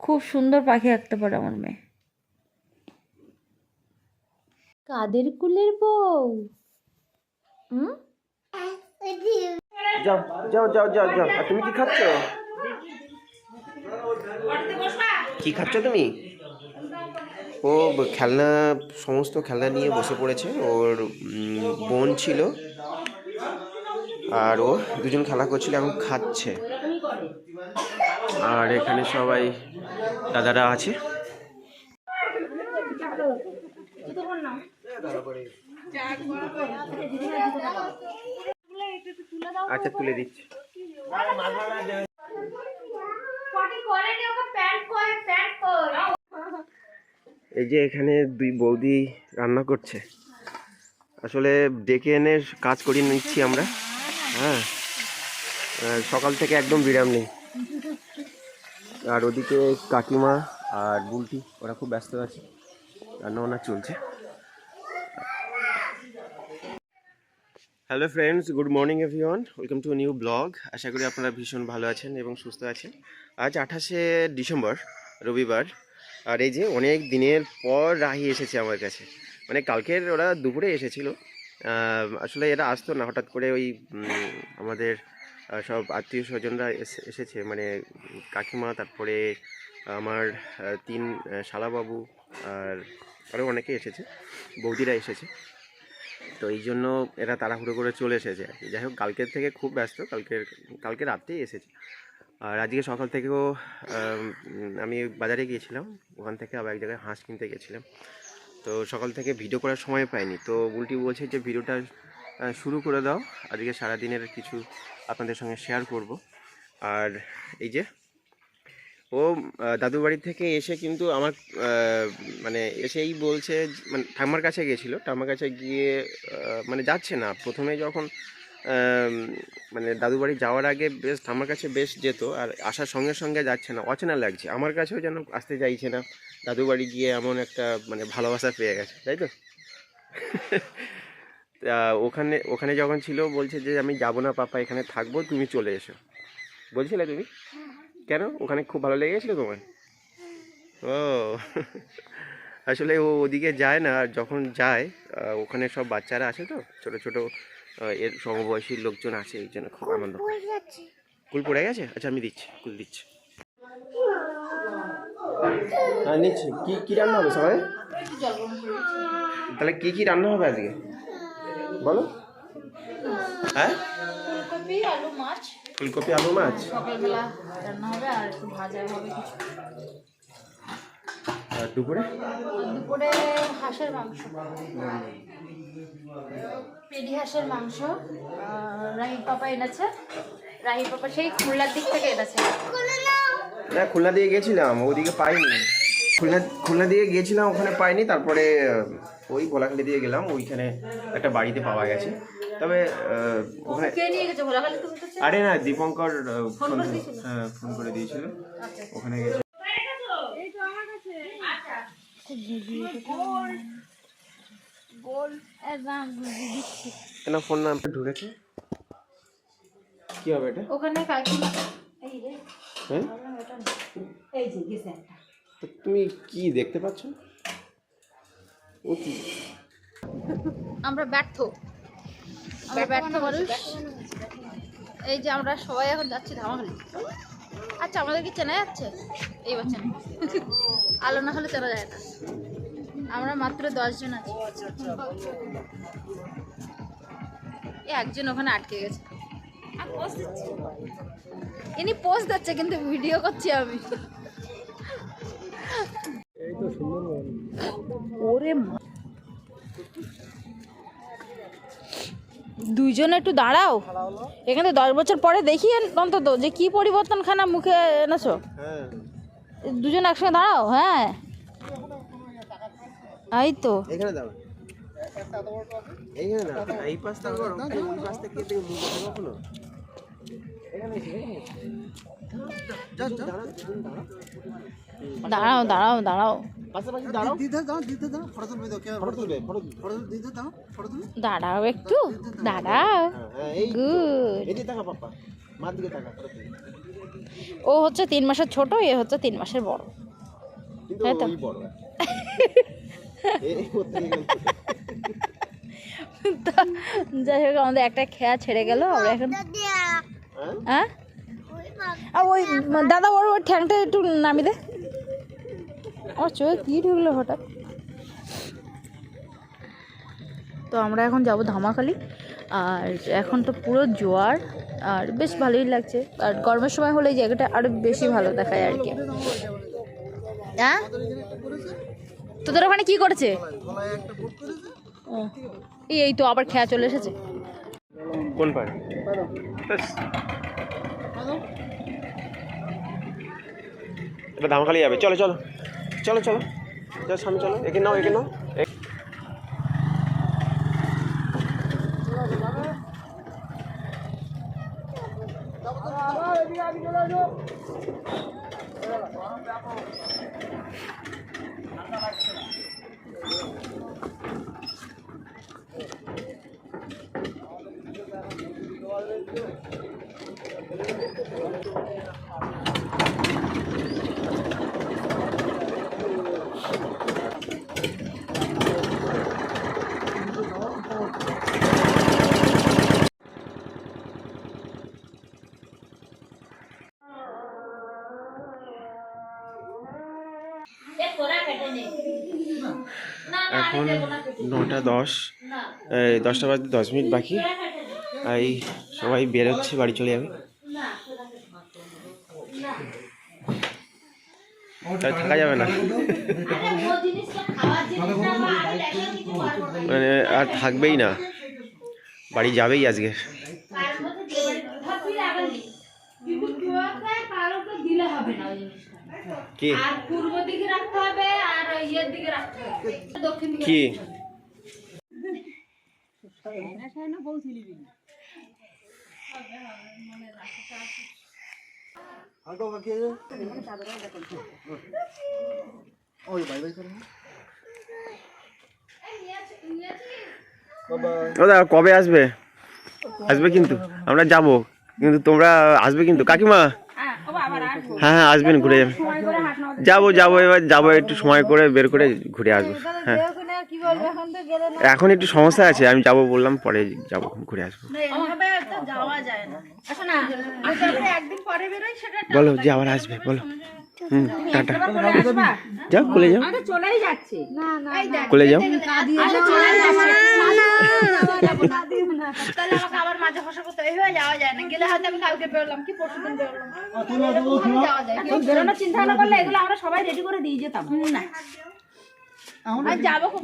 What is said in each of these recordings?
খুব সুন্দর পাখি আঁকতে পারে আমার মেয়ে। কাদের কুলের বউ? হুম? যাও যাও যাও যাও যাও। আর তুমি কি খাচ্ছ? কি খাচ্ছ তুমি? ও খেলনা সমস্ত খেলনা নিয়ে বসে পড়েছে। ওর বোন ছিল। আর ও দুজন খেলা করছিল এখন খাচ্ছে। আর এখানে সবাই দাদারা আছে। আচ্ছা তুলে দিচ্ছি। এই যে এখানে দুই বৌদি রান্না করছে। আসলে ডেকে এনে কাজ করিয়ে নিচ্ছি আমরা। হ্যাঁ। সকাল থেকে একদম বিরাম নেই। আর ওদিকে কাকিমা আর বুলটি, ওরা খুব ব্যস্ত আছে। রান্না বান্না চলছে। Hello friends good morning everyone welcome to new blog আশা করি আপনারা ভীষণ ভালো আছেন এবং সুস্থ আছেন। আজ আঠাশে ডিসেম্বর, রবিবার। আর এই যে অনেক দিনের পর রাহি এসেছে আমার কাছে। মানে কালকের ওরা দুপুরে এসেছিল। আসলে এরা আসতো না, হঠাৎ করে ওই আমাদের সব আত্মীয় স্বজনরা এসে- এসেছে। মানে কাকিমা, তারপরে আমার তিন শালাবাবু আর আরও অনেকে এসেছে। বৌদিরা এসেছে। তো এই জন্য এরা তাড়াহুড়ো করে চলে এসেছে আর কি। যাই হোক, কালকের থেকে খুব ব্যস্ত। কালকের, কালকে রাত্রেই এসেছে। আর আজকে সকাল থেকেও আমি বাজারে গিয়েছিলাম। ওখান থেকে আবার এক জায়গায় হাঁস কিনতে গেছিলাম। তো সকাল থেকে ভিডিও করার সময় পাইনি। তো উল্টি বলছে যে, ভিডিওটা শুরু করে দাও। আজকে সারাদিনের কিছু আপনাদের সঙ্গে শেয়ার করব। আর এই যে, ও দাদু বাড়ি থেকে এসে কিন্তু আমার মানে এসেই বলছে মানে ঠাম্মার কাছে গিয়েছিল ঠাম্মার কাছে গিয়ে মানে যাচ্ছে না। প্রথমে যখন মানে দাদু বাড়ি যাওয়ার আগে বেশ ঠাম্মার কাছে বেশ যেত, আর আসার সঙ্গে সঙ্গে যাচ্ছে না। অচেনা লাগছে। আমার কাছেও যেন আসতে চাইছে না। দাদু বাড়ি গিয়ে এমন একটা মানে ভালোবাসা পেয়ে গেছে। তাই তো? তা ওখানে ওখানে যখন ছিল বলছে যে আমি যাব না পাপা এখানে থাকব তুমি চলে এসো। বলছিলে তুমি? কেন? ওখানে খুব ভালো লেগে গেছিল তোমার? ও। আসলে ও ওদিকে যায় না আর যখন যায় ওখানে সব বাচ্চারা আছে তো ছোট ছোট এর সমবয়সী লোকজন আছে এই জন্য খুব আনন্দ। কুল পড়ে গেছে। আচ্ছা আমি দিচ্ছি কুল দিচ্ছি। হ্যাঁ নিচ্ছি। কি কি রান্না হবে সবাই? তাহলে কি কি রান্না হবে আজকে? বলো। হ্যাঁ? ফুলকপি আলু মাছ। ফুলকপি আলু মাছ? সকালবেলা রান্না হবে আর একটু ভাজা হবে কিছু। আর দুপুরে? দুপুরে হাঁসের মাংস। পেডি হাঁসের মাংস। আহ, রাহি পাপা এনেছে। রাহি পাপা সেই খুলনার দিক থেকে এনেছে। না খুলনা দিয়ে গেছিলাম ওদিকে পাইনি। খুলনা খুলনা দিয়ে গিয়েছিলাম ওখানে পাইনি তারপরে ওই গোলাখালি দিয়ে গেলাম ওইখানে একটা বাড়িতে পাওয়া গেছে। তবে ওখানে আরে না দীপঙ্কর ফোন হ্যাঁ ফোন করে দিয়েছিল। আচ্ছা ওখানে গেছে। কেন ফোন নাম্বার ঢুকেছে। কি হবে এটা? ওখানে কাকিমা এই রে। হ্যাঁ? এই যে গেছে তুমি কি দেখতে পাচ্ছ? ও কি আমরা ব্যর্থ। আমরা ব্যর্থ মানুষ। এই যে আমরা সবাই এখন যাচ্ছি ধামাখালি আচ্ছা আমাদের কি চেনা যাচ্ছে? এই বছর। আলো না হলে চেনা যায় না। আমরা মাত্র দশজন আছি। এই একজন ওখানে আটকে গেছে। ইনি পোস্ট দিচ্ছে কিন্তু ভিডিও করছি আমি। ওরে দুইজন একটু দাঁড়াও। এখানে তো দশ বছর পরে দেখি অন্তত যে কি পরিবর্তন খানা মুখে এনেছো। হ্যাঁ। দুজন একসঙ্গে দাঁড়াও হ্যাঁ। এই তো। এখানে দাও এইখানে না এই পাশটা করো। ওই পাশ থেকে থেকে মুখ কখনো এখানে? এসে, এখানে এসে। Just দাঁড়াও, দাঁড়াও। দাঁড়াও দাঁড়াও দাঁড়াও। দাঁড়াও। একটু। দাঁড়াও। হ্যাঁ, হ্যাঁ ও হচ্ছে তিন মাসের ছোট এ হচ্ছে তিন মাসের বড়। তাই তো? বড়। যাই হোক আমাদের একটা খেয়া ছেড়ে গেল আমরা এখন হ্যাঁ? হ্যাঁ? আর ওই দাদা ওর ওর ঠ্যাংটা একটু নামি দে। আমার চোখে কি ঢুকলো হঠাৎ? তো আমরা এখন যাব ধামাখালি, আর এখন তো পুরো জোয়ার, আর বেশ ভালোই লাগছে। আর গরমের সময় হলে এই জায়গাটা আরও বেশি ভালো দেখায় আর কি। হ্যাঁ তোদের ওখানে কি করেছে? এই তো আবার খেয়া চলে এসেছে। কোন ধামাখালি যাবে। চলো চলো। চলো চলো। চলো সামনে চলো। একে নাও একে নাও। এ- এখন নটা দশ। এই দশটা বাজতে দশ মিনিট বাকি। এই সবাই বেরোচ্ছে বাড়ি চলে যাবে। থাকা যাবে না। মানে আর থাকবেই না। বাড়ি যাবেই আজকে। কি? দাদা কবে আসবে? আসবে কিন্তু। আমরা যাব কিন্তু তোমরা আসবে কিন্তু। কাকিমা? হ্যাঁ হ্যাঁ আসবেন ঘুরে যাবেন। যাব যাব এবার যাব একটু সময় করে বের করে ঘুরে আসব। হ্যাঁ। এখন তো গেলে না। এখন একটু সমস্যা আছে আমি যাব বললাম পরে যাব ঘুরে আসব। এভাবে তো যাওয়া যায় না। আসো না আমি তারপরে একদিন পরে বেরোই সেটা বলো যে আবার আসবে বলো। হুম টাটা। যাও কোলে যাও। না কোলে যাও। চিন্তা করলে এগুলো আমরা সবাই রেডি করে দিয়ে যেতাম। না। আর যাব খুব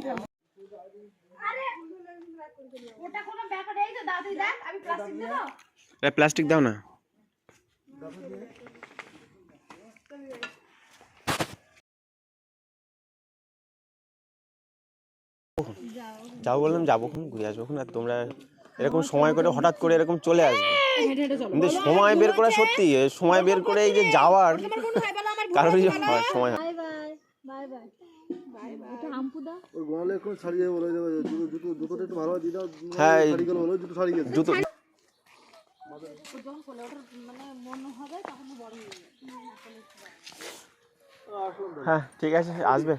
ওটা কোনো ব্যাপার এই তো দাদি দেখ আমি প্লাস্টিক দেবো? প্লাস্টিক দাও না। যাও বললাম যাব খুন ঘুরে আসব খুন আর তোমরা এরকম সময় করে হঠাৎ করে এরকম চলে আসবে। কিন্তু সময় বের করা সত্যি সময় বের করে এই যে যাওয়ার কারোরই হয় হয় ছাড়িয়ে বলে দেবে জুতো জুতো জুতোটা একটু ভালো দিয়ে দাও হ্যাঁ, এই- গেল বলো? জুতো ছাড়িয়ে গেছে। জুতো। হ্যাঁ ঠিক আছে আসবে।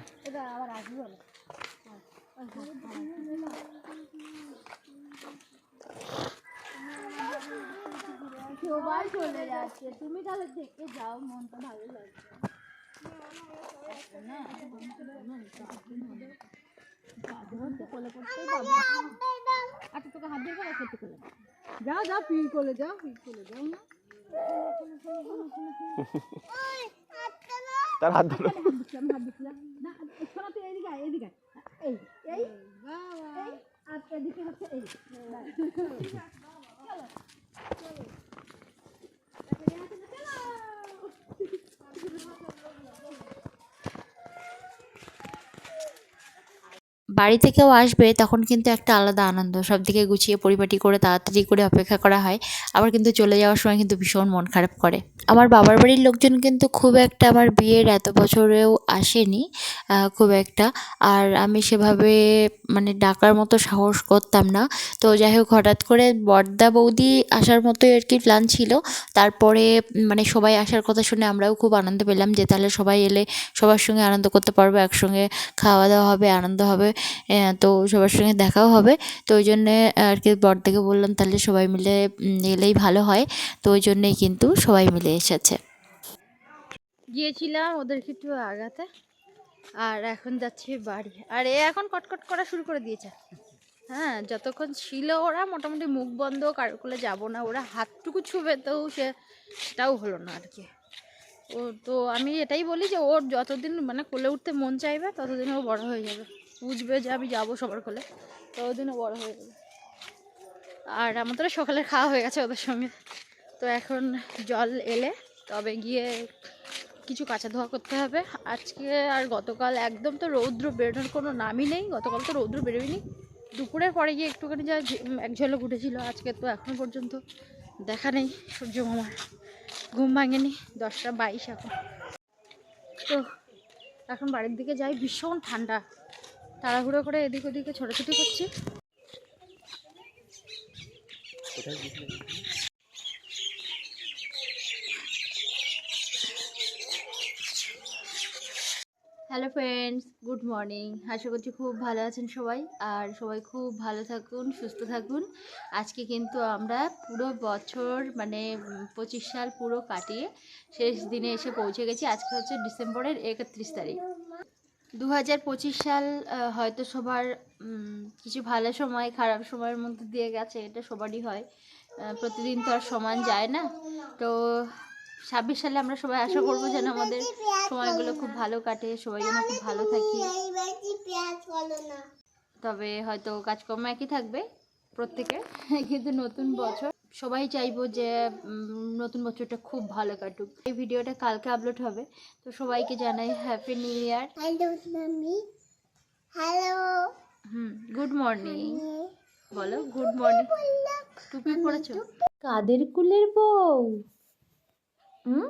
সবাই চলে যাচ্ছে। তুমি তাহলে দেখে যাও মনটা ভালো লাগছে। আচ্ছা তোকে হাত দিয়ে খেতে করে যাও যাও ফিল করে যাও ফিল করে যাও না তার হাত ধরো আমি হাত দিচ্ছিলাম না শোনা তুই এইদিকে আয়, এইদিকে আয়। এই এই এই আর এদিকে হচ্ছে এই বাড়িতে কেউ আসবে, তখন কিন্তু একটা আলাদা আনন্দ। সব দিকে গুছিয়ে পরিপাটি করে তাড়াতাড়ি করে অপেক্ষা করা হয়। আবার কিন্তু চলে যাওয়ার সময় কিন্তু ভীষণ মন খারাপ করে। আমার বাবার বাড়ির লোকজন কিন্তু খুব একটা আমার বিয়ের এত বছরেও আসেনি খুব একটা। আর আমি সেভাবে মানে ডাকার মতো সাহস করতাম না। তো যাই হোক, হঠাৎ করে বর্দা বৌদি আসার মতোই আর কি প্ল্যান ছিল। তারপরে মানে সবাই আসার কথা শুনে আমরাও খুব আনন্দ পেলাম যে তাহলে সবাই এলে সবার সঙ্গে আনন্দ করতে পারব, একসঙ্গে খাওয়া দাওয়া হবে, আনন্দ হবে। তো সবার সঙ্গে দেখাও হবে। তো ওই জন্যে আর কি বড়দাকে বললাম, তাহলে সবাই মিলে এলেই ভালো হয়। তো ওই জন্যেই কিন্তু সবাই মিলে এসেছে। গিয়েছিলাম ওদেরকে একটু আগাতে, আর এখন যাচ্ছি বাড়ি। আর এ এখন কটকট করা শুরু করে দিয়েছে। হ্যাঁ যতক্ষণ ছিল ওরা, মোটামুটি মুখ বন্ধ, কারোর কোলে যাব না, ওরা হাতটুকু ছুবে, তো সে, সেটাও হলো না আর কি। ও, তো আমি এটাই বলি যে ওর যতদিন মানে কোলে উঠতে মন চাইবে, ততদিন ও বড় হয়ে যাবে। বুঝবে যে আমি যাব সবার কোলে ততদিন ও বড় হয়ে যাবে আর আমাদের সকালে খাওয়া হয়ে গেছে ওদের সঙ্গে। তো এখন জল এলে তবে গিয়ে কিছু কাঁচা ধোয়া করতে হবে। আজকে আর গতকাল একদম তো রৌদ্র বেরোনোর কোনো নামই নেই, গতকাল তো রৌদ্র বেরোয়নি। দুপুরের পরে গিয়ে একটুখানি যা এক ঝলক উঠেছিল, আজকে তো এখনও পর্যন্ত দেখা নেই সূর্য মামার। ঘুম ভাঙেনি, দশটা বাইশ এখন। তো এখন বাড়ির দিকে যাই, ভীষণ ঠান্ডা। তাড়াহুড়ো করে এদিক ওদিকে ছোটাছুটি করছি। হ্যালো ফ্রেন্ডস গুড মর্নিং আশা করছি খুব ভালো আছেন সবাই। আর সবাই খুব ভালো থাকুন, সুস্থ থাকুন। আজকে কিন্তু আমরা পুরো বছর মানে পঁচিশ সাল পুরো কাটিয়ে শেষ দিনে এসে পৌঁছে গেছি। আজকে হচ্ছে ডিসেম্বরের একত্রিশ তারিখ। দু হাজার পঁচিশ সাল হয়তো সবার কিছু ভালো সময়, খারাপ সময়ের মধ্যে দিয়ে গেছে, এটা সবারই হয়। প্রতিদিন তো আর সমান যায় না। তো ছাব্বিশ সালে আমরা সবাই আশা করব যেন আমাদের সময়গুলো খুব ভালো কাটে, সবাই যেন খুব ভালো থাকি। তবে হয়তো কাজকর্ম একই থাকবে প্রত্যেকের, কিন্তু নতুন বছর সবাই চাইব যে নতুন বছরটা খুব ভালো কাটুক। এই ভিডিওটা কালকে আপলোড হবে তো সবাইকে জানাই happy new year hello hmm good morning বলো গুড মর্নিং টুপি পরেছো? কাদের কুলের বউ? হুম?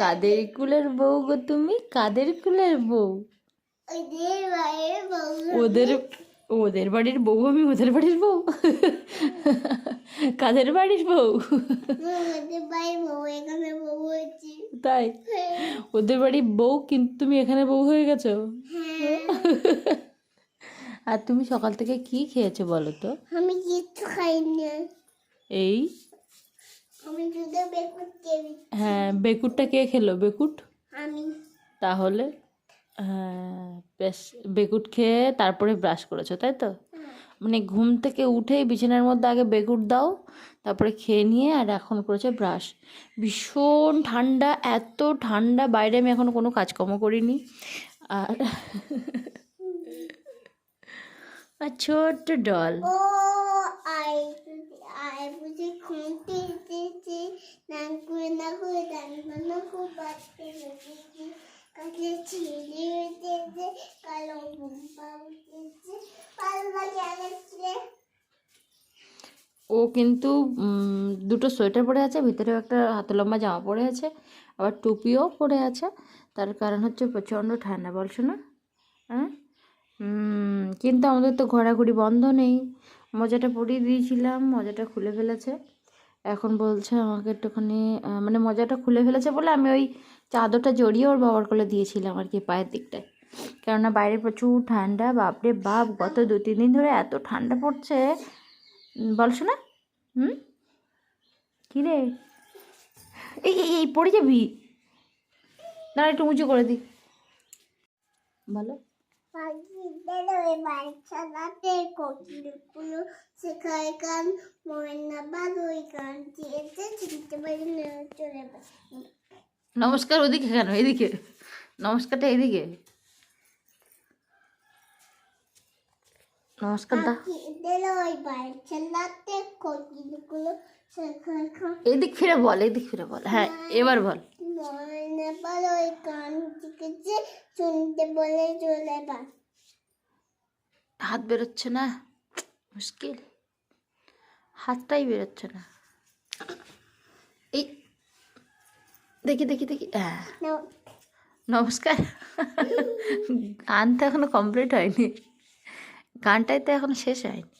কাদের কুলের বউ গো তুমি? কাদের কুলের বউ। ওদের ওদের বাড়ির বউ আমি ওদের বাড়ির বউ? কাদের বাড়ির বউ? তাই? ওদের বাড়ির বউ কিন্তু তুমি এখানে বউ হয়ে গেছো? আর তুমি সকাল থেকে কি খেয়েছো বলো তো? আমি কিচ্ছু খাইনি। এই? আমি হ্যাঁ বেকুটটা কে খেলো? বেকুট আমি। তাহলে? হ্যাঁ বেশ বেগুট খেয়ে তারপরে ব্রাশ করেছ, তাই তো? মানে ঘুম থেকে উঠেই বিছানার মধ্যে আগে বেগুট দাও, তারপরে খেয়ে নিয়ে আর এখন করেছে ব্রাশ। ভীষণ ঠান্ডা, এত ঠান্ডা, বাইরে আমি এখনও কোনো কাজকর্ম করিনি। আর ছোট্ট ডল। না ও কিন্তু দুটো সোয়েটার পরে আছে, ভিতরেও একটা হাতে লম্বা জামা পরে আছে, আবার টুপিও পরে আছে, তার কারণ হচ্ছে প্রচণ্ড ঠান্ডা, বলছো না? হ্যাঁ? কিন্তু আমাদের তো ঘোরাঘুরি বন্ধ নেই, মজাটা পরিয়ে দিয়েছিলাম, মজাটা খুলে ফেলেছে। এখন বলছে আমাকে একটুখানি মানে মজাটা খুলে ফেলেছে বলে আমি ওই চাদরটা জড়িয়ে ওর বাবার কোলে দিয়েছিলাম আর কি পায়ের দিকটায়। কেননা বাইরে প্রচুর ঠান্ডা, বাপরে বাপ, গত দু, তিন দিন ধরে এত ঠান্ডা পড়ছে। বলছো না হুম? কী রে? এই এই পড়ে যাবি? না একটু উঁচু করে দি। বলো। ওই বাচ্চাটাতে কোকিলগুলো শেখায় গান ময়না বাদ ওই গান দিয়েছে চিনতে পারি না চলে নমস্কার ওদিকে কেন এদিকে নমস্কারটা এদিকে নমস্কার দা কোকিলগুলো এদিক ফিরে বল, এদিক ফিরে বল। হ্যাঁ এবার বল। শুনতে বলে চলে হাত বেরোচ্ছে না? মুশকিল। হাতটাই বেরোচ্ছে না। এই, দেখি দেখি দেখি। হ্যাঁ। নমস্কার। গান তো এখনও কমপ্লিট হয়নি। গানটাই তো এখনও শেষ হয়নি।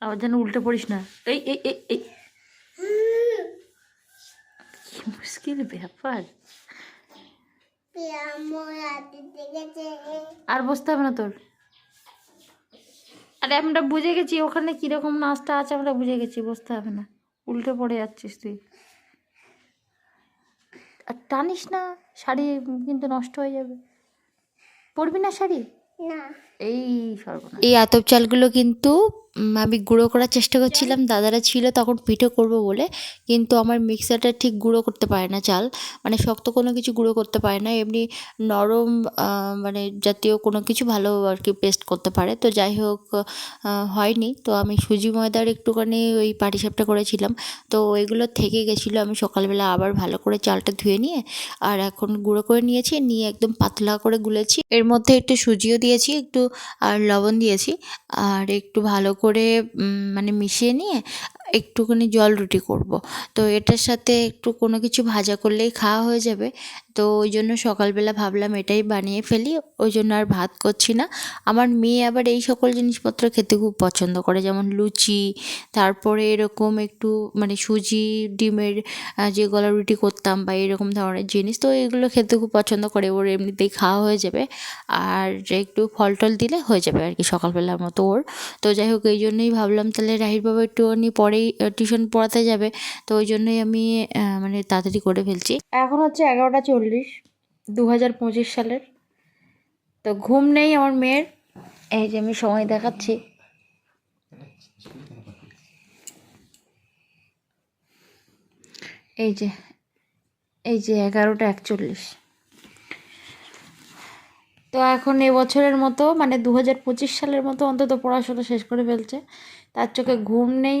আবার যেন উল্টে পড়িস না। এই এই এই এই। কি মুশকিল ব্যাপার। আর বসতে হবে না তোর। আরে আমরা বুঝে গেছি, ওখানে কীরকম নাচটা আছে আমরা বুঝে গেছি, বসতে হবে না। উল্টে পড়ে যাচ্ছিস তুই। আর টানিস না, শাড়ি কিন্তু নষ্ট হয়ে যাবে। পরবি না শাড়ি? না। এই এই আতপ চালগুলো কিন্তু আমি গুঁড়ো করার চেষ্টা করছিলাম, দাদারা ছিল তখন পিঠে করব বলে, কিন্তু আমার মিক্সারটা ঠিক গুঁড়ো করতে পারে না চাল মানে শক্ত কোনো কিছু গুঁড়ো করতে পারে না, এমনি নরম মানে জাতীয় কোনো কিছু ভালো আর কি পেস্ট করতে পারে, তো যাই হোক হয়নি, তো আমি সুজি ময়দার একটুখানি ওই পাটিসাপটা করেছিলাম, তো ওইগুলো থেকে গেছিল, আমি সকালবেলা আবার ভালো করে চালটা ধুয়ে নিয়ে, আর এখন গুঁড়ো করে নিয়েছি, নিয়ে একদম পাতলা করে গুলেছি, এর মধ্যে একটু সুজিও দিয়েছি, একটু আর লবণ দিয়েছি। আর একটু ভালো করে মানে মিশিয়ে নিয়ে একটুখানি জল রুটি করব। তো এটার সাথে একটু কোনো কিছু ভাজা করলেই খাওয়া হয়ে যাবে। তো ওই জন্য সকালবেলা ভাবলাম এটাই বানিয়ে ফেলি, ওই জন্য আর ভাত করছি না। আমার মেয়ে আবার এই সকল জিনিসপত্র খেতে খুব পছন্দ করে, যেমন লুচি, তারপরে এরকম একটু মানে সুজি, ডিমের যে গলা রুটি করতাম বা এরকম ধরনের জিনিস, তো এগুলো খেতে খুব পছন্দ করে, ওর এমনিতেই খাওয়া হয়ে যাবে। আর একটু ফল টল দিলে হয়ে যাবে আর কি সকালবেলার মতো ওর। তো যাই হোক, এই জন্যই ভাবলাম তাহলে রাহির বাবা একটুখানি পরেই টিউশন পড়াতে যাবে। তো ওই জন্যই আমি মানে তাড়াতাড়ি করে ফেলছি। এখন হচ্ছে এগারোটা চল্লিশ দু হাজার পঁচিশ সালের। তো ঘুম নেই আমার মেয়ের। এই যে আমি সময় দেখাচ্ছি। এই যে এই যে এগারোটা একচল্লিশ। তো এখন এবছরের মতো মানে দু হাজার পঁচিশ সালের মতো অন্তত পড়াশোনা শেষ করে ফেলছে। তার চোখে ঘুম নেই,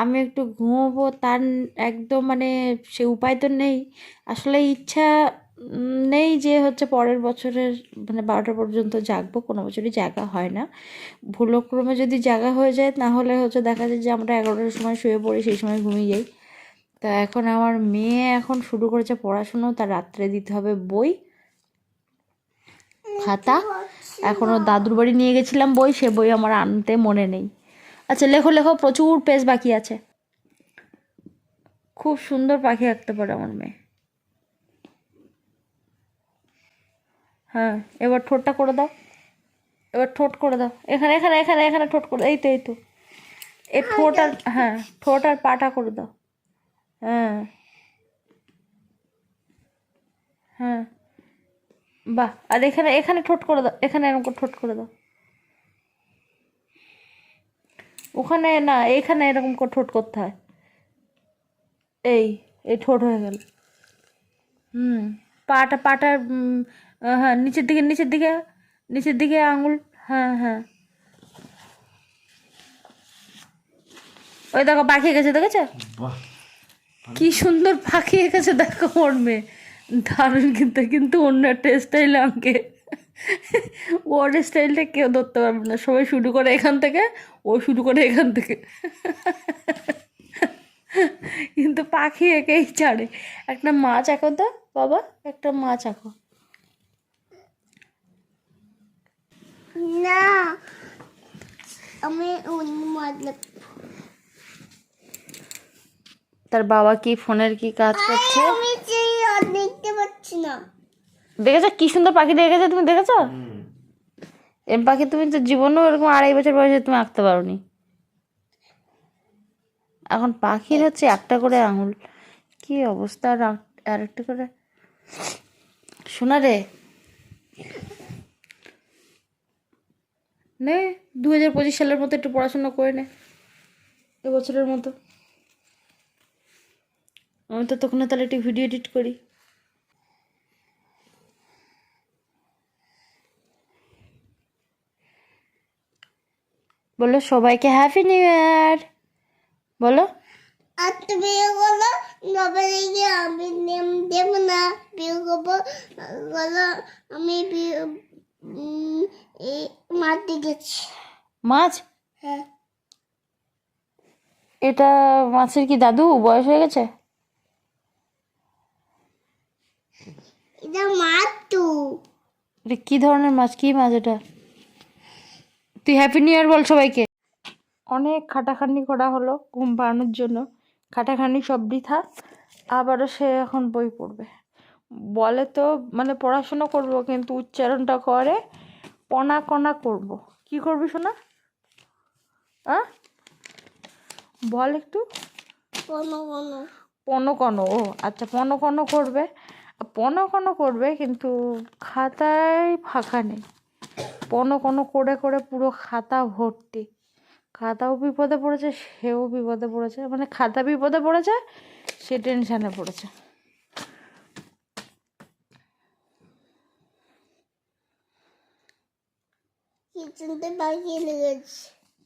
আমি একটু ঘুমোবো, তার একদম মানে সে উপায় তো নেই। আসলে ইচ্ছা নেই যে হচ্ছে পরের বছরের মানে বারোটা পর্যন্ত জাগবো, কোনো বছরই জাগা হয় না। ভুলক্রমে যদি জাগা হয়ে যায় তাহলে হচ্ছে দেখা যায় যে আমরা এগারোটার সময় শুয়ে পড়ি, সেই সময় ঘুমিয়ে যাই। তা এখন আমার মেয়ে এখন শুরু করেছে পড়াশুনো, তার রাত্রে দিতে হবে বই। খাতা। এখনও দাদুর বাড়ি নিয়ে গেছিলাম বই, সে বই আমার আনতে মনে নেই। আচ্ছা লেখো লেখো, প্রচুর পেজ বাকি আছে। খুব সুন্দর পাখি আঁকতে পারে আমার মেয়ে। হ্যাঁ এবার ঠোঁটটা করে দাও। এবার ঠোঁট করে দাও। এখানে এখানে এখানে এখানে ঠোঁট করে এই তো এই তো। এই ঠোঁট আর হ্যাঁ ঠোঁট আর পাটা করে দাও। হ্যাঁ। হ্যাঁ। বাহ আর এখানে এখানে ঠোঁট করে দাও এখানে এরকম করে ঠোঁট করে দাও। ওখানে না এখানে এরকম করে ঠোঁট করতে হয়। এই এই ঠোঁট হয়ে গেল। হুম পাটা পাটা হ্যাঁ নিচের দিকে নিচের দিকে নিচের দিকে আঙুল হ্যাঁ হ্যাঁ। ওই দেখো পাখি গেছে দেখেছ? কি সুন্দর পাখি এঁকেছে দেখো ওর মেয়ে। দারুণ কিন্তু কিন্তু অন্য একটা স্টাইল আমাকে, ওর স্টাইলটা কেউ ধরতে পারবে না। সবাই শুরু করে এখান থেকে, ও শুরু করে এখান থেকে। কিন্তু পাখি একেই ছাড়ে। একটা মাছ আঁকো তো, বাবা, একটা মাছ আঁকো। না, আমি অন্য মতলব তার বাবা কি ফোনের কি কাজ করছে? আমি সেই আর দেখতে পাচ্ছি না। দেখেছ? কি সুন্দর পাখি দেখেছ তুমি? দেখেছ? এম পাখি তুমি তো জীবনেও এরকম আড়াই বছর বয়সে তুমি আঁকতে পারোনি। এখন পাখির হচ্ছে একটা করে আঙুল। কি অবস্থা? আর আর একটা করে। শোনা রে। নে দু হাজার পঁচিশ সালের মতো একটু পড়াশোনা করে নে। এবছরের মতো। আমি তো তখন তাহলে একটু ভিডিও এডিট করি। বলো সবাইকে হ্যাপি নিউ ইয়ার বলো। আর তো বিয়ে করল গিয়ে আমি নেম দেব না বিয়ে করব। বলো আমি বিয়ে মারতে গেছি। মাছ? হ্যাঁ। এটা মাছের কি দাদু? বয়স হয়ে গেছে? এটা মার তো। এটা কি ধরনের মাছ? কি মাছ এটা? তুই হ্যাপি নিউ ইয়ার বল সবাইকে। অনেক খাটাখাটনি করা হলো ঘুম পাড়ানোর জন্য। খাটাখাটনি সব বৃথা। আবারও সে এখন বই পড়বে। বলে তো মানে পড়াশোনা করব কিন্তু উচ্চারণটা করে পনা কণা করব। কি করবি শোনা আ বল একটু। কোনো কোনো ও আচ্ছা পনকন করবে। পনকন করবে কিন্তু খাতায় ফাঁকা নেই। পনকন করে করে পুরো খাতা ভর্তি। খাতাও বিপদে পড়েছে সেও বিপদে পড়েছে। মানে খাতা বিপদে পড়েছে সে টেনশানে পড়েছে।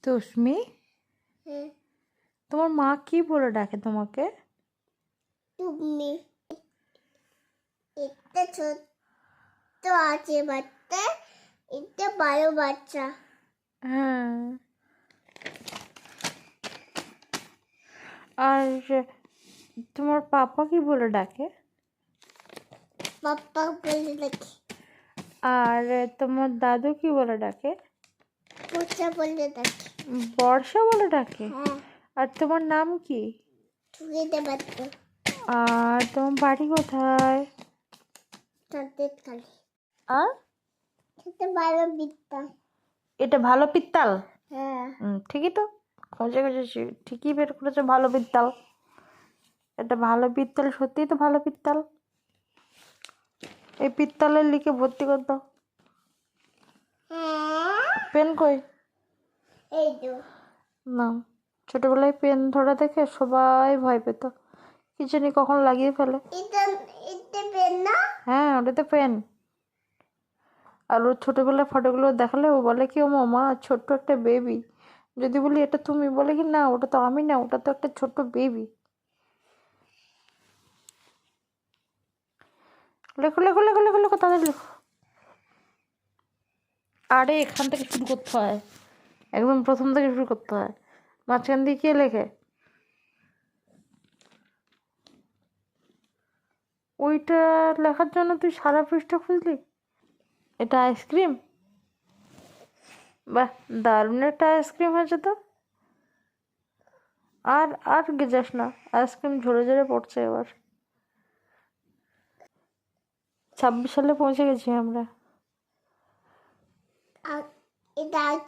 তুষ্মি হ্যাঁ। তোমার মা কি বলে ডাকে তোমাকে? তুমি একটা ছোট্ট আছে বাচ্চা একটা বড় বাচ্চা হ্যাঁ আর তোমার পাপা কি বলে ডাকে? পাপ্পা বলে দেখি আর তোমার দাদু কি বলে ডাকে? পোচা বলে ডাকে। বর্ষা বলে ডাকে? হ্যাঁ। আর তোমার নাম কি? আর তোমার বাড়ি কোথায়? তাদের খালি আর? খেতে পারো বিদ্যা এটা ভালো পিত্তাল? হ্যাঁ। হুম, ঠিকই তো। খুঁজে খুঁজেছি ঠিকই বের করেছে ভালো পিত্তাল। এটা ভালো পিত্তাল সত্যিই তো ভালো পিত্তাল। এই পিত্তালের লিখে ভর্তি কর দাও। হ্যাঁ। পেন কই? এই তো। না ছোটবেলায় পেন ধরা দেখে সবাই ভয় পেত। কি জানি কখন লাগিয়ে ফেলে? হ্যাঁ ওটাতে পেন। আর ওর ছোটোবেলার ফটোগুলো দেখালে ও বলে কি ও মামা ছোট্ট একটা বেবি। যদি বলি এটা তুমি? বলে কি না ওটা তো আমি না ওটা তো একটা ছোট্ট বেবি। লেখো লেখো লেখো লেখো লেখো তাদের লেখো। আরে এখান থেকে শুরু করতে হয়। একদম প্রথম থেকে শুরু করতে হয়। মাঝখান দিয়ে কে লেখে? ওইটা লেখার জন্য তুই সারা পৃষ্ঠা খুঁজলি? এটা আইসক্রিম? বাহ দারুণ একটা আইসক্রিম হয়েছে তো। আর আর গেজাস না আইসক্রিম ঝরে ঝরে পড়ছে এবার। ছাব্বিশ সালে পৌঁছে গেছি আমরা।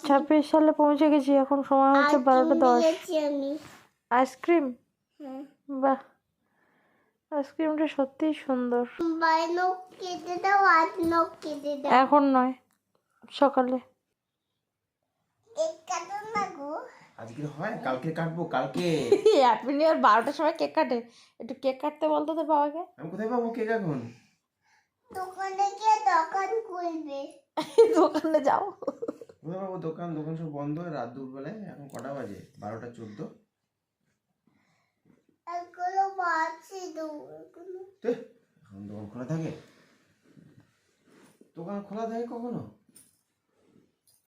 ছাব্বিশ সালে পৌঁছে গেছি এখন সময় হচ্ছে বারোটা দশ। আইসক্রিম? বাহ। আইসক্রিমটা সত্যিই সুন্দর। বাই নখ কেটে দাও আর নখ কেটে দাও। এখন নয় সকালে। কেক কাটো না গো। আজকে হয় কালকে কাটবো কালকে। ইয়ার বারোটার সময় কেক কাটে? একটু কেক কাটতে বলতো তোর বাবাকে? আমি কোথায় পাবো কেক এখন? দোকানে গিয়ে দোকান খুলবে। দোকানে যাও। কোথায় পাবো দোকান? দোকান সব বন্ধ রাত দুপুরবেলায় এখন কটা বাজে? বারোটা চোদ্দ। এখন দোকান খোলা থাকে? দোকান খোলা থাকে কখনো?